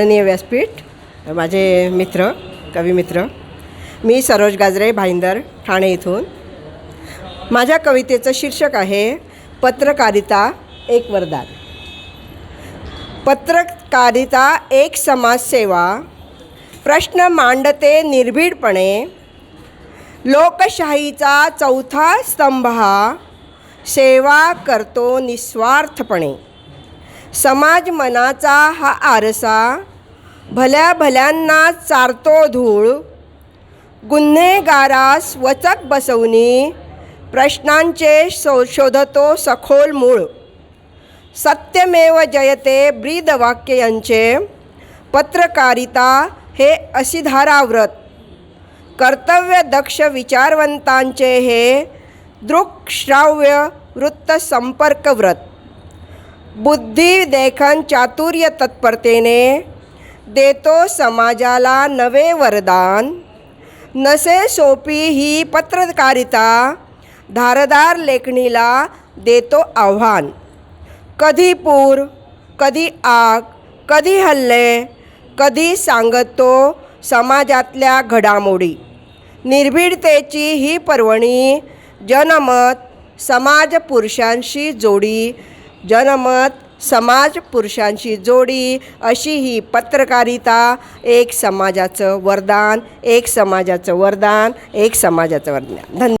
माननीय व्यासपीठ माझे मित्र कविमित्र मी सरोज गाजरे भाईंदर ठाणे इथून. माझ्या कवितेचं शीर्षक आहे पत्रकारिता एक वरदान. पत्रकारिता एक समाजसेवा प्रश्न मांडते निर्भीडपणे लोकशाहीचा चौथा स्तंभ हा सेवा करतो निस्वार्थपणे. समाज मनाचा हा आरसा भल्या भल्यांना चारतो धूळ गुन्हेगारास वचक बसवणी प्रश्नांचे शो शोधतो सखोल मूळ. सत्यमेव जयते ब्रीदवाक्य यांचे पत्रकारिता हे असिधाराव्रत. कर्तव्यदक्ष विचारवंतांचे हे दृक्श्राव्य वृत्तसंपर्कव्रत बुद्धी देखन चातुर्य तत्परतेने देतो समाजाला नवे वरदान. नसे सोपी ही पत्रकारिता धारदार लेखणीला देतो आव्हान. कधी पूर कधी आग कधी हल्ले कधी सांगतो समाजातल्या घडामोडी. निर्भीडतेची ही पर्वणी जनमत समाज पुरुषांशी जोडी जनमत समाज पुरुषांशी जोडी अशी ही पत्रकारिता एक समाजाचं वरदान एक समाजाचं वरदान एक समाजाचं वरदान. धन्यवाद.